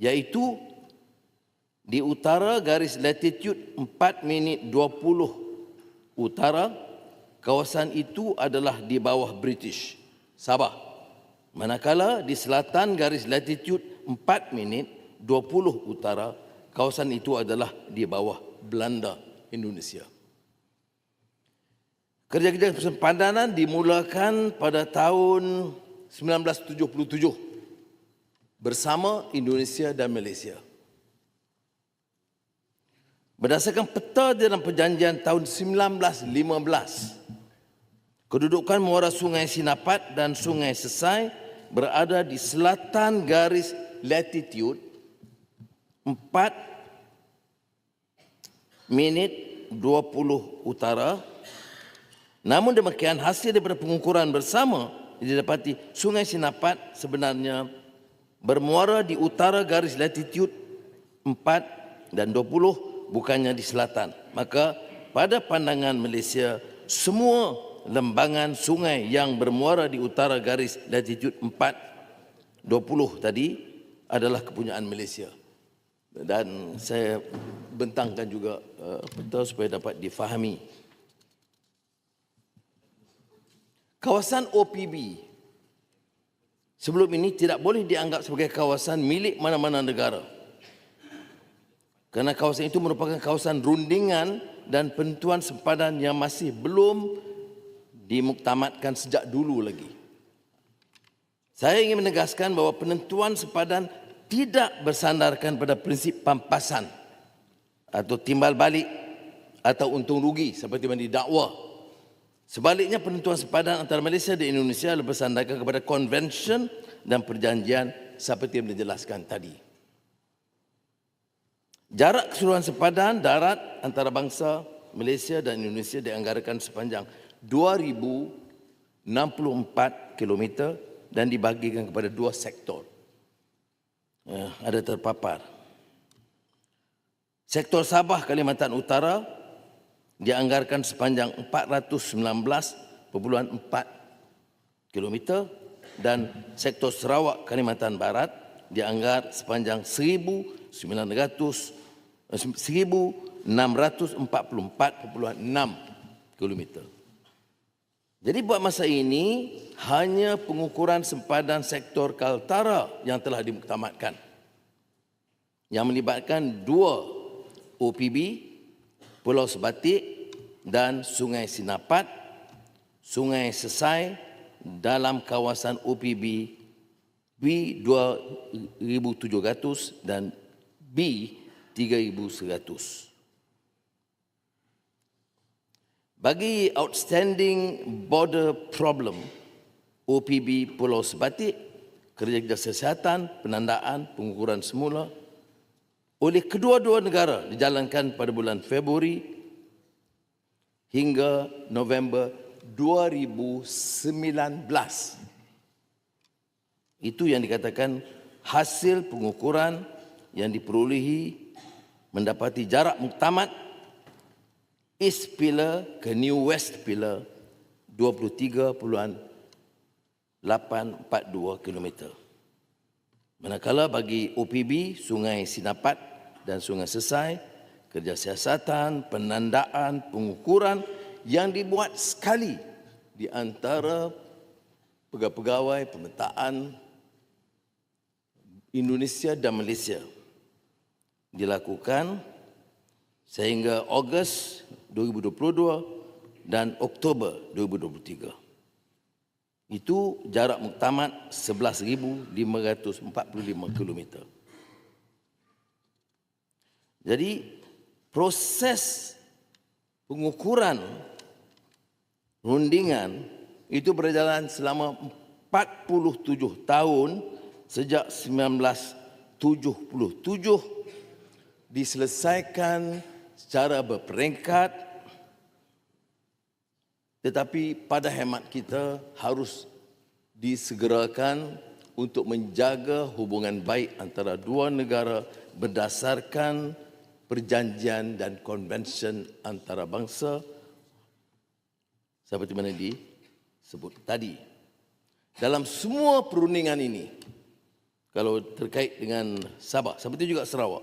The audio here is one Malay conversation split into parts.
iaitu di utara garis latitude 4 minit 20 utara kawasan itu adalah di bawah British Sabah. Manakala di selatan garis latitude 4 minit 20 utara kawasan itu adalah di bawah Belanda Indonesia. Kerja-kerja persempadanan dimulakan pada tahun 1977 bersama Indonesia dan Malaysia. Berdasarkan peta dalam perjanjian tahun 1915, kedudukan muara Sungai Sinapat dan Sungai Sesai berada di selatan garis latitude 4 minit 20 utara. Namun demikian hasil daripada pengukuran bersama didapati Sungai Sinapat sebenarnya bermuara di utara garis latitude 4 dan 20 bukannya di selatan. Maka pada pandangan Malaysia, semua lembangan sungai yang bermuara di utara garis latitude 4 20 tadi adalah kepunyaan Malaysia. Dan saya bentangkan juga uh, peta supaya dapat difahami. Kawasan OPB sebelum ini tidak boleh dianggap sebagai kawasan milik mana-mana negara kerana kawasan itu merupakan kawasan rundingan dan penentuan sempadan yang masih belum dimuktamadkan sejak dulu lagi. Saya ingin menegaskan bahawa penentuan sempadan tidak bersandarkan pada prinsip pampasan atau timbal balik atau untung rugi seperti yang didakwa. Sebaliknya penentuan sempadan antara Malaysia dan Indonesia lebih bersandarkan kepada konvensyen dan perjanjian seperti yang dijelaskan tadi. Jarak keseluruhan sepadan darat antara bangsa Malaysia dan Indonesia dianggarkan sepanjang 2064 km dan dibagikan kepada dua sektor. Ya, ada terpapar. Sektor Sabah Kalimantan Utara dianggarkan sepanjang 419.4 km dan sektor Sarawak Kalimantan Barat dianggar sepanjang 1900 1644.6 km. Jadi buat masa ini hanya pengukuran sempadan sektor Kaltara yang telah dimuktamadkan. Yang melibatkan dua OPB, Pulau Sebatik dan Sungai Sinapat, Sungai Sesai dalam kawasan OPB B2700 dan B 3,100. Bagi outstanding border problem, OPB Pulau Sebatik, kerja-kerja kesihatan, penandaan, pengukuran semula oleh kedua-dua negara dijalankan pada bulan Februari hingga November 2019. Itu yang dikatakan hasil pengukuran yang diperolehi mendapati jarak muktamad East Pillar ke New West Pillar 23.842 km. Manakala bagi OPB, Sungai Sinapat dan Sungai Sesai, kerja siasatan, penandaan, pengukuran yang dibuat sekali di antara pegawai-pegawai pemetaan Indonesia dan Malaysia dilakukan sehingga Ogos 2022 dan Oktober 2023. Itu jarak muktamad 11,545 km. Jadi proses pengukuran rundingan itu berjalan selama 47 tahun sejak 1977 diselesaikan secara berperingkat tetapi pada hemat kita harus disegerakan untuk menjaga hubungan baik antara dua negara berdasarkan perjanjian dan konvensyen antara bangsa seperti mana disebut tadi. Dalam semua perundingan ini, kalau terkait dengan Sabah, seperti juga Sarawak.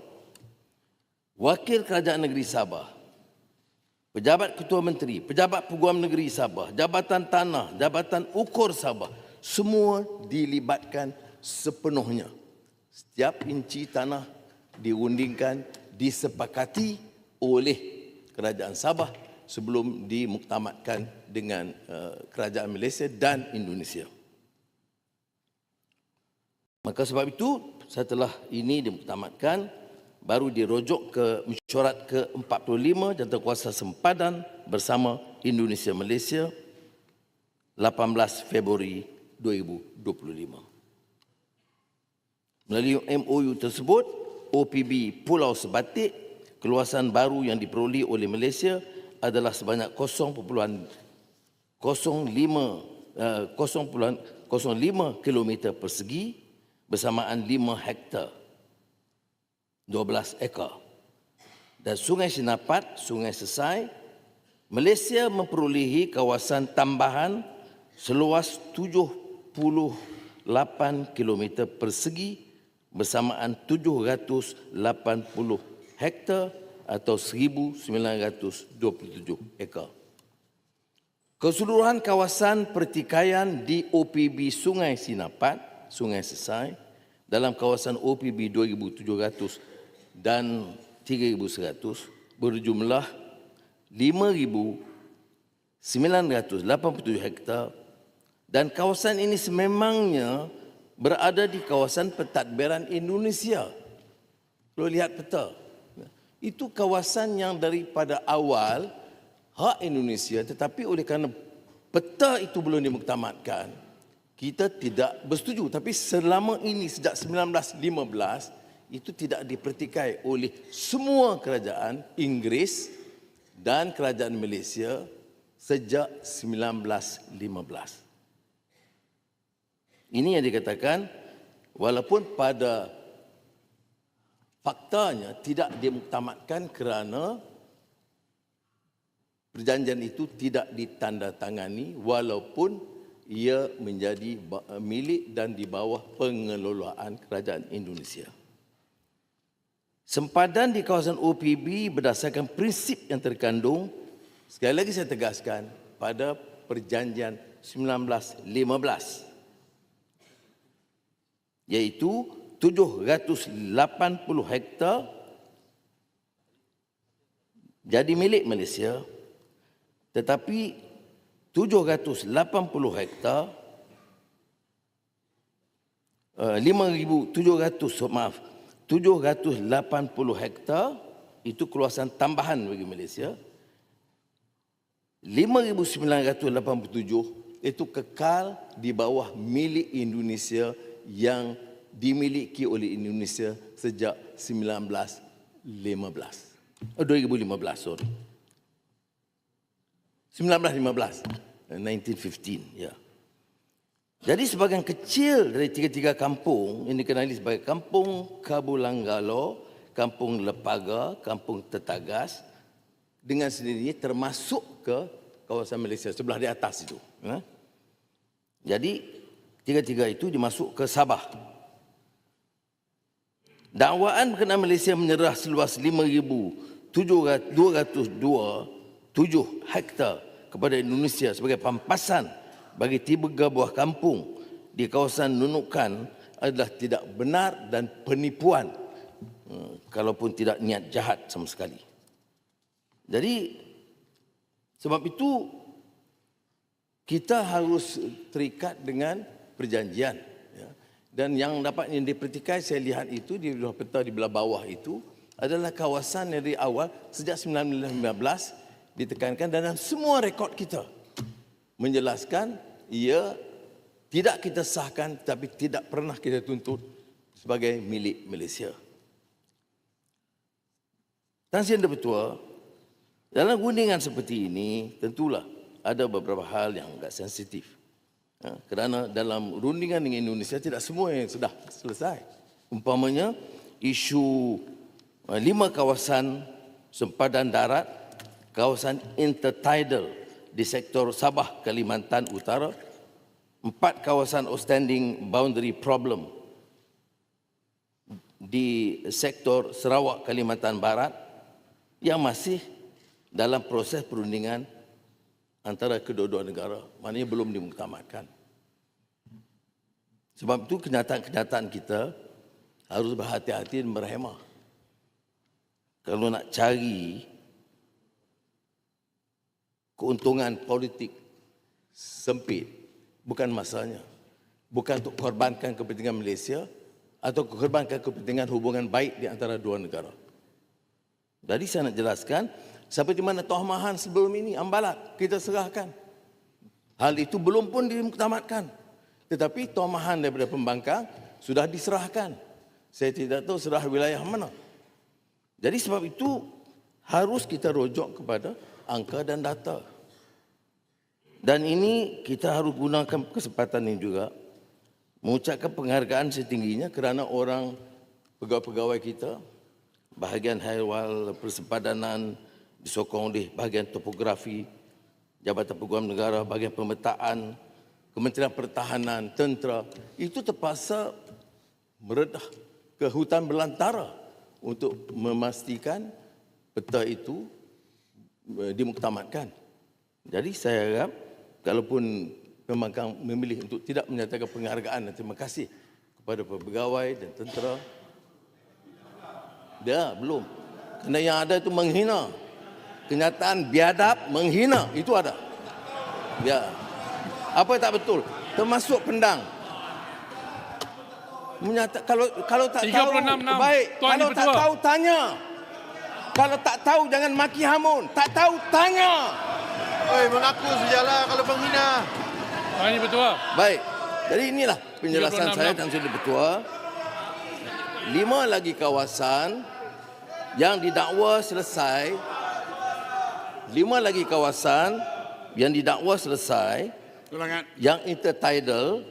Wakil Kerajaan Negeri Sabah, pejabat ketua menteri, pejabat peguam negeri Sabah, jabatan tanah, jabatan ukur Sabah, semua dilibatkan sepenuhnya. Setiap inci tanah diundingkan, disepakati oleh kerajaan Sabah sebelum dimuktamadkan dengan uh, kerajaan Malaysia dan Indonesia. Maka sebab itu setelah ini dimuktamadkan baru dirujuk ke mesyuarat ke-45 Jawatankuasa Sempadan bersama Indonesia Malaysia 18 Februari 2025. Melalui MOU tersebut, OPB Pulau Sebatik, keluasan baru yang diperoleh oleh Malaysia adalah sebanyak 0.05 uh, 0.05 km persegi bersamaan 5 hektar 12 ekar. Dan Sungai Sinapat, Sungai Sesai Malaysia memperolehi kawasan tambahan seluas 78 km persegi bersamaan 780 hektar atau 1927 ekar. Keseluruhan kawasan pertikaian di OPB Sungai Sinapat Sungai Sesai dalam kawasan OPB 2700 dan 3100 berjumlah 5987 hektar dan kawasan ini sememangnya berada di kawasan pentadbiran Indonesia. Kalau lihat peta, itu kawasan yang daripada awal hak Indonesia tetapi oleh kerana peta itu belum dimuktamadkan, kita tidak bersetuju tapi selama ini sejak 1915 itu tidak dipertikai oleh semua kerajaan Inggeris dan kerajaan Malaysia sejak 1915. Ini yang dikatakan walaupun pada faktanya tidak dimuktamadkan kerana perjanjian itu tidak ditandatangani walaupun ia menjadi milik dan di bawah pengelolaan kerajaan Indonesia. Sempadan di kawasan OPB berdasarkan prinsip yang terkandung, sekali lagi saya tegaskan, pada perjanjian 1915 iaitu 780 hektar jadi milik Malaysia tetapi 780 hektar uh, 5700 maaf 780 hektar itu keluasan tambahan bagi Malaysia. 5987 itu kekal di bawah milik Indonesia yang dimiliki oleh Indonesia sejak 1915 oh, 2015 sorry. 1915 1915 ya. Jadi sebagian kecil dari tiga-tiga kampung yang dikenali sebagai kampung Kabulanggalo kampung Lepaga kampung Tetagas dengan sendirinya termasuk ke kawasan Malaysia sebelah di atas itu ya. jadi tiga-tiga itu dimasuk ke Sabah dakwaan berkenaan Malaysia menyerah seluas 5202 7 hektar kepada Indonesia sebagai pampasan bagi tiga buah kampung di kawasan Nunukan adalah tidak benar dan penipuan hmm, kalaupun tidak niat jahat sama sekali. Jadi sebab itu kita harus terikat dengan perjanjian ya. dan yang dapat yang dipertikai saya lihat itu di belah peta di belah bawah itu adalah kawasan dari awal sejak 1915 ditekankan dalam semua rekod kita menjelaskan ia tidak kita sahkan tapi tidak pernah kita tuntut sebagai milik Malaysia. Tan Sien Bertua, dalam guntingan seperti ini tentulah ada beberapa hal yang agak sensitif. Ya, kerana dalam rundingan dengan Indonesia tidak semua yang sudah selesai. Umpamanya isu eh, lima kawasan sempadan darat kawasan intertidal di sektor Sabah, Kalimantan Utara, empat kawasan outstanding boundary problem di sektor Sarawak Kalimantan Barat yang masih dalam proses perundingan antara kedua-dua negara. Maknanya belum dimuktamadkan. Sebab itu kenyataan-kenyataan kita harus berhati-hati dan berhemah. Kalau nak cari keuntungan politik sempit, bukan masanya. Bukan untuk korbankan kepentingan Malaysia atau korbankan kepentingan hubungan baik di antara dua negara. Jadi saya nak jelaskan, seperti mana Toh Mahan sebelum ini, Ambalat, kita serahkan. Hal itu belum pun dimuktamadkan. Tetapi Toh Mahan daripada pembangkang sudah diserahkan. Saya tidak tahu serah wilayah mana. Jadi sebab itu harus kita rujuk kepada angka dan data. Dan ini kita harus gunakan kesempatan ini juga mengucapkan penghargaan setingginya kerana orang pegawai-pegawai kita bahagian haiwal persempadanan disokong oleh bahagian topografi Jabatan Peguam Negara bahagian pemetaan Kementerian Pertahanan tentera itu terpaksa meredah ke hutan belantara untuk memastikan peta itu eh, dimuktamadkan. Jadi saya harap kalaupun pembangkang memilih untuk tidak menyatakan penghargaan dan terima kasih kepada pegawai dan tentera. Dia belum. Kerana yang ada itu menghina. Kenyataan biadab menghina itu ada. Ya. Apa yang tak betul? Termasuk pendang. Menyata, kalau kalau tak tahu 36, baik. Tuan kalau Yang tak tahu tanya. Kalau tak tahu jangan maki hamun. Tak tahu tanya. Oi, mengaku sajalah kalau menghina. Tuan Yang. Baik. Jadi inilah penjelasan 36. saya Sri Bertua. Lima lagi kawasan yang didakwa selesai. Lima lagi kawasan yang didakwa selesai Ulangan. yang intertidal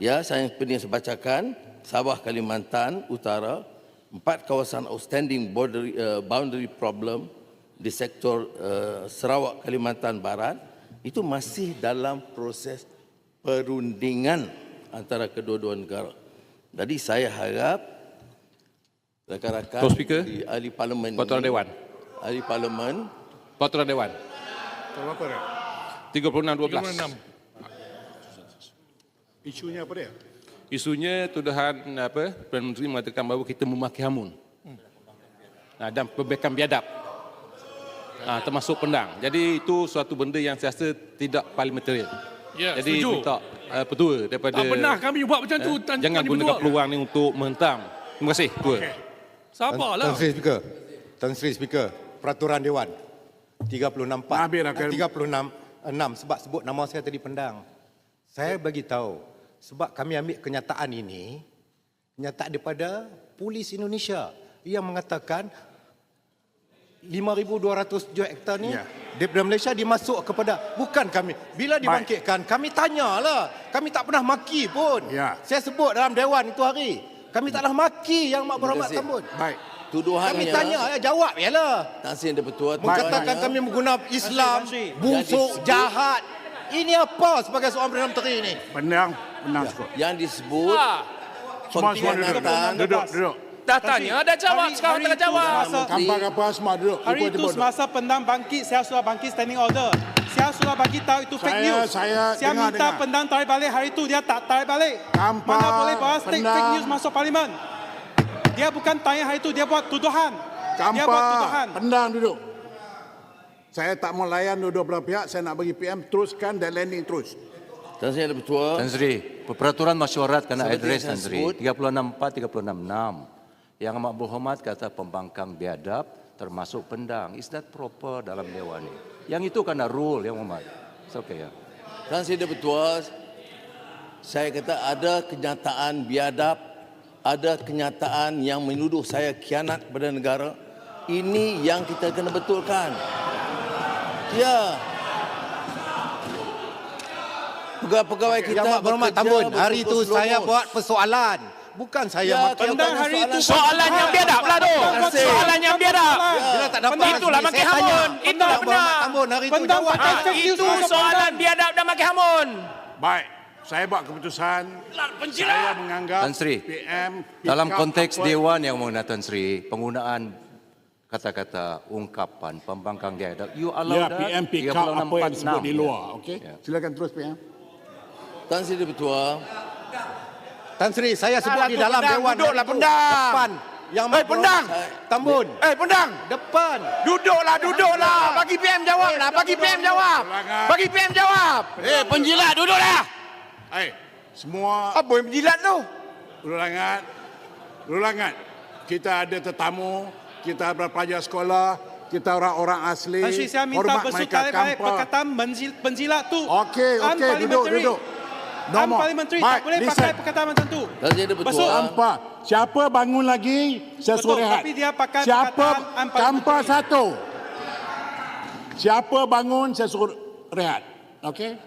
ya saya yang saya bacakan Sabah Kalimantan Utara empat kawasan outstanding border uh, boundary problem di sektor uh, Sarawak Kalimantan Barat itu masih dalam proses perundingan antara kedua-dua negara. Jadi saya harap rakan-rakan di ahli parlimen ini, Dewan. ahli parlimen Peraturan Dewan. Berapa dia? 36-12. 36. Isunya apa dia? Isunya tuduhan apa Perdana Menteri mengatakan bahawa kita memaki hamun. Nah, dan pembekam biadab. Ah, termasuk pendang. Jadi itu suatu benda yang saya rasa tidak parliamentarian. Ya, Jadi setuju. minta uh, petua daripada Tak benar kami buat macam tu. eh, Tan- jangan Tuan gunakan peluang ni untuk menghentam. Terima kasih, Tua. Okey. Sabarlah. Tan Sri Speaker. Tan Sri Speaker. Peraturan Dewan. 36 Pak. Habis dah, Kel. 36 6 sebab sebut nama saya tadi pendang. Saya bagi tahu sebab kami ambil kenyataan ini kenyataan daripada polis Indonesia yang mengatakan 5207 hektar ni Ya. daripada Malaysia dimasuk kepada bukan kami. Bila dibangkitkan kami tanyalah. Kami tak pernah maki pun. Ya. Saya sebut dalam dewan itu hari. Kami tak pernah maki yang Mak Berhormat sambut. Baik. Tuduhannya Kami tanya, ya, jawab ya lah. Tan Sri Bertua Mengatakan kami menggunakan Islam, busuk, jahat. Ini apa sebagai seorang Perdana Menteri ini? Pendang, pendang cukup. yang disebut Ah, Semua semua duduk. Duduk, duduk. dah tanya, dah jawab. Sekarang tengah jawab. Kampar apa semua duduk. Hari itu semasa pendang bangkit, saya sudah bangkit standing order. Saya sudah bagi tahu itu fake Saya- news. saya saya dengar, minta dengar. pendang tarik balik hari itu dia tak tarik balik. Kampar, Mana boleh bawa fake, news masuk parlimen. Dia bukan tanya hari itu, dia buat tuduhan. dia buat tuduhan. pendang duduk. Saya tak mau layan dua-dua belah pihak. Saya nak bagi PM teruskan dan landing terus. Tan Sri Tan Sri, peraturan masyarakat kena Seperti Tan saya Sri. sebut. 364, 366. Yang Amat Berhormat kata pembangkang biadab termasuk pendang. Is that proper dalam Dewan ini? Yang itu kena rule yang Muhammad. It's okay ya. Tan Sri Bertua saya kata ada kenyataan biadab, ada kenyataan yang menuduh saya khianat kepada negara. Ini yang kita kena betulkan. Ya. Pegawai-pegawai kita Yang Berhormat Tambun, hari itu saya buat persoalan. Bukan saya Ya, Pendang tanya hari soalan- itu Soalan yang biadab lah tu. Soalan yang biadab. Bila tak dapat itulah makin hamun. Itulah benar. Tambun hari itu jawab. Ah, itu soalan biadab dan makin hamun. Baik. Saya buat keputusan. Saya menganggap Tan Sri, PM Dalam konteks apa- Dewan yang mengenai Tan Sri, penggunaan kata-kata ungkapan pembangkang biadab, you allow Ya, that? PM pick up 36, apa yang disebut di 46, luar. ya. Okey. Ya. Silakan terus PM. Tan Sri Ketua, Tan Sri, saya sebut Alah, di dalam pendang, Dewan duduklah, pendang. Depan. Yang Eh, pendang. Tambun. Eh, pendang. Depan. Duduklah, duduklah. Bagi PM jawab lah. Bagi PM jawab. Bagi PM jawab. Eh, penjilat, duduklah. Hai, semua Apa yang penjilat tu? ulangan, ulangan. Kita ada tetamu, kita pelajar sekolah, kita orang-orang asli. Tan Sri, saya minta Hormat besut mereka baik tanpa- perkataan menjil- penjilat tu. Okey, okey, duduk, duduk. No more. Unparliamentary, Mike, tak boleh listen. pakai perkataan macam tu. Tan Sri Ketua, Besut. Tanpa. Siapa bangun lagi, saya Betul, suruh rehat. tapi dia pakai Siapa perkataan tanpa satu. Siapa bangun, saya suruh rehat. Okey?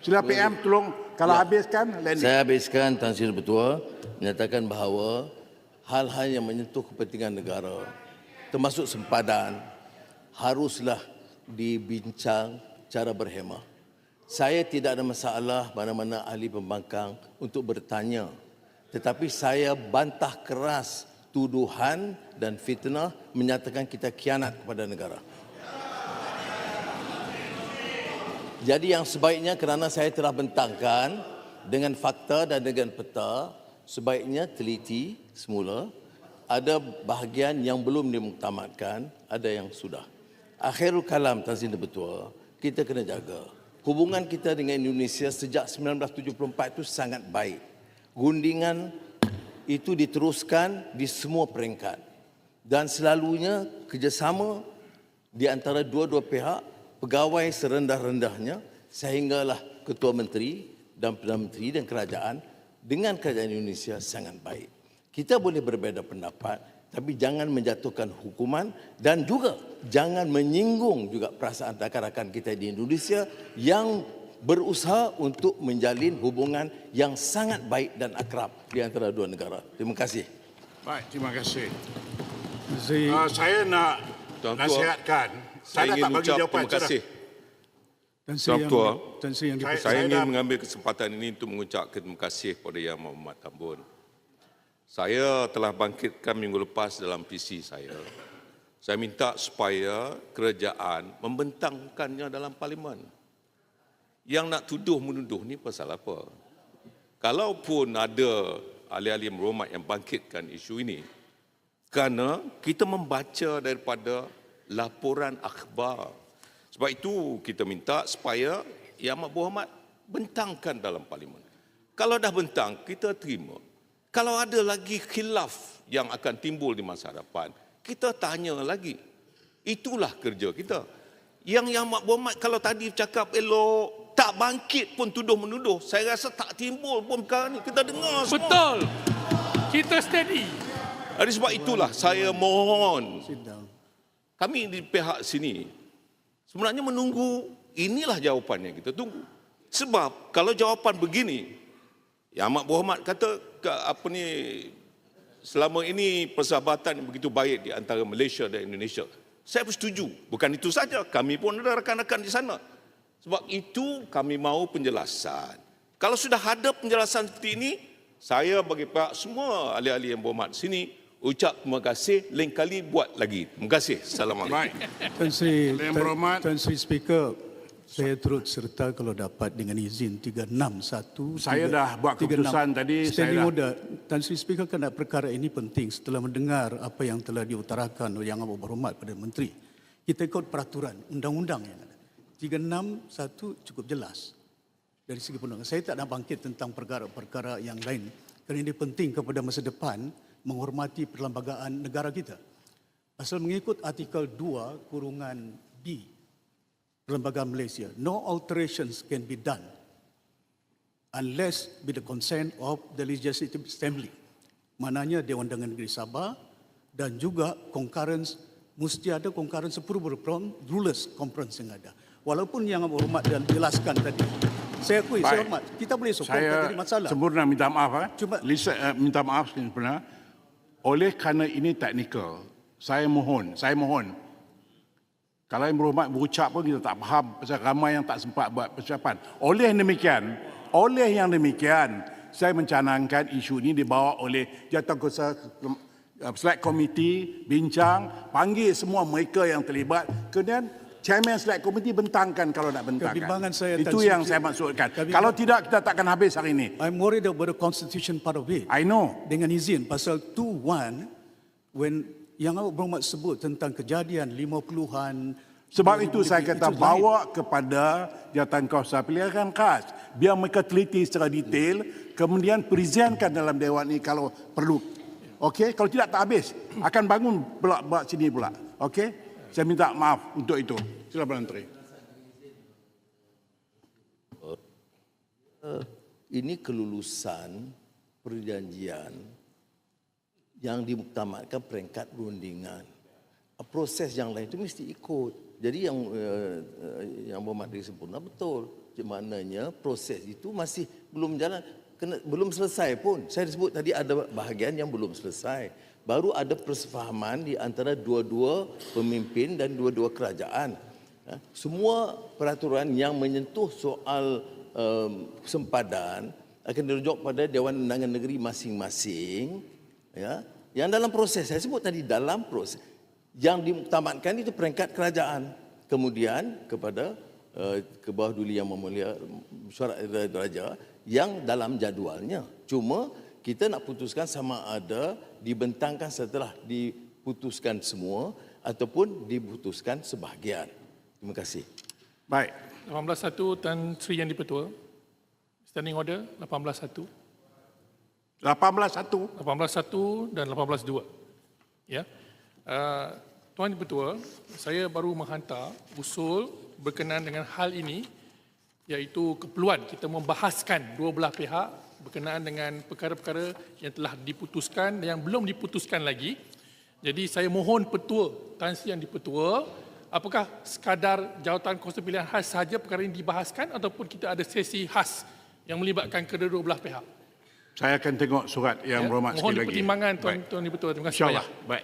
Sila PM tolong kalau habiskan landing. Saya habiskan Tan Sri Ketua menyatakan bahawa hal-hal yang menyentuh kepentingan negara termasuk sempadan haruslah dibincang cara berhemah. Saya tidak ada masalah mana-mana ahli pembangkang untuk bertanya. Tetapi saya bantah keras tuduhan dan fitnah menyatakan kita kianat kepada negara. Jadi yang sebaiknya kerana saya telah bentangkan dengan fakta dan dengan peta, sebaiknya teliti semula. Ada bahagian yang belum dimuktamadkan, ada yang sudah. Akhirul kalam Tan Sri Betua, kita kena jaga. Hubungan kita dengan Indonesia sejak 1974 itu sangat baik. Guntingan itu diteruskan di semua peringkat. Dan selalunya kerjasama di antara dua-dua pihak pegawai serendah-rendahnya sehinggalah ketua menteri dan perdana menteri dan kerajaan dengan kerajaan Indonesia sangat baik. Kita boleh berbeza pendapat tapi jangan menjatuhkan hukuman dan juga jangan menyinggung juga perasaan rakan-rakan kita di Indonesia yang berusaha untuk menjalin hubungan yang sangat baik dan akrab di antara dua negara. Terima kasih. Baik, terima kasih. Uh, saya nak Tuan nasihatkan. Saya ingin tak bagi ucap terima kasih. Tuan yang, Sri yang Saya-. Saya dah- ingin mengambil kesempatan ini untuk mengucapkan terima kasih kepada Yang Muhammad Tambun. Saya telah bangkitkan minggu lepas dalam PC saya. Saya minta supaya kerajaan membentangkannya dalam parlimen. Yang nak tuduh menuduh ni pasal apa? Kalaupun ada ahli-ahli meromat yang bangkitkan isu ini, kerana kita membaca daripada laporan akhbar. Sebab itu kita minta supaya Yang Amat Berhormat bentangkan dalam parlimen. Kalau dah bentang, kita terima. Kalau ada lagi khilaf yang akan timbul di masa hadapan, kita tanya lagi. Itulah kerja kita. Yang Yang Amat Berhormat kalau tadi cakap elok, tak bangkit pun tuduh-menuduh, saya rasa tak timbul pun perkara ni. Kita dengar semua. Betul. Kita steady. Oleh sebab itulah saya mohon kami di pihak sini sebenarnya menunggu inilah jawapan yang kita tunggu. Sebab kalau jawapan begini, Yang Amat Berhormat kata apa ni selama ini persahabatan yang begitu baik di antara Malaysia dan Indonesia. Saya bersetuju. Bukan itu saja, kami pun ada rakan-rakan di sana. Sebab itu kami mahu penjelasan. Kalau sudah ada penjelasan seperti ini, saya bagi pihak semua ahli-ahli yang berhormat sini ucap terima kasih, lain kali buat lagi. Terima kasih. Assalamualaikum. Baik. Tan Sri, berhormat. Tan Sri Speaker, saya turut serta kalau dapat dengan izin 361. Saya tiga- dah buat 36. keputusan tadi, saya Standing dah- order. Tan Sri Speaker kerana perkara ini penting setelah mendengar apa yang telah diutarakan oleh Yang Amat Berhormat pada Menteri. Kita ikut peraturan, undang-undang yang ada. 361 cukup jelas dari segi perundangan. Saya tak nak bangkit tentang perkara-perkara yang lain kerana ini penting kepada masa depan menghormati perlembagaan negara kita. Pasal mengikut artikel 2 kurungan B Perlembagaan Malaysia, no alterations can be done unless with the consent of the Legislative Assembly. Maknanya Dewan Undangan Negeri Sabah dan juga concurrence mesti ada concurrence approval from rulers conference yang ada. Walaupun yang hormat dan jelaskan tadi. Saya akui, saya Baik. hormat. Kita boleh sokong, tak Saya jadi masalah. sempurna minta maaf. Eh. Cuma- Lisa, uh, minta maaf sempurna. Oleh kerana ini teknikal, saya mohon, saya mohon. Kalau yang berhormat berucap pun kita tak faham pasal ramai yang tak sempat buat persiapan. Oleh demikian, Oleh yang demikian, saya mencanangkan isu ini dibawa oleh Jawatankuasa uh, Select Committee, bincang, panggil semua mereka yang terlibat. Kemudian Chairman Select Committee bentangkan kalau nak bentangkan. Kebimbangan saya, Tan Itu Sri yang saya maksudkan. Kebimbangan- Kalau tidak, kita takkan habis hari ini. I'm worried about the constitution part of it. I know. Dengan izin, pasal 2.1, when yang Awak Berhormat sebut tentang kejadian 50-an, Sebab itu saya kata itu lain. bawa kepada Jawatankuasa Pilihan Khas. Biar mereka teliti secara detail, kemudian presentkan dalam Dewan ini kalau perlu. Okey, kalau tidak tak habis. Akan bangun pula sini pula. Okey? Saya minta maaf untuk itu. Sila Perdana Menteri. ini kelulusan perjanjian yang dimuktamadkan peringkat perundingan. Proses yang lain itu mesti ikut. Jadi yang uh, yang diri sempurna betul. Maknanya proses itu masih belum jalan kena, belum selesai pun. Saya sebut tadi ada bahagian yang belum selesai. Baru ada persefahaman di antara dua-dua pemimpin dan dua-dua kerajaan. Ha, Semua peraturan yang menyentuh soal um, sempadan akan dirujuk pada Dewan Undangan Negeri masing-masing ya. Yang dalam proses saya sebut tadi dalam proses yang dimuktamadkan itu peringkat kerajaan. Kemudian kepada uh, ke bawah duli yang memulia mesyuarat raja yang dalam jadualnya. Cuma kita nak putuskan sama ada dibentangkan setelah diputuskan semua ataupun diputuskan sebahagian terima kasih Baik. 18.1 Tan Sri Yang Dipertua. Standing order 18.1. 18.1. 18.1 dan 18.2. Ya. Uh, Tuan Dipertua, saya baru menghantar usul berkenaan dengan hal ini iaitu keperluan kita membahaskan dua belah pihak berkenaan dengan perkara-perkara yang telah diputuskan dan yang belum diputuskan lagi. Jadi saya mohon petua, Tan Sri Yang Dipertua, apakah sekadar jawatan kuasa pilihan khas sahaja perkara ini dibahaskan ataupun kita ada sesi khas yang melibatkan kedua-dua belah pihak? Saya akan tengok surat yang Ya, berhormat Mohon sekali lagi. dipertimbangkan Tuan Baik. Tuan Dipertua. Terima kasih InsyaAllah. banyak. Baik.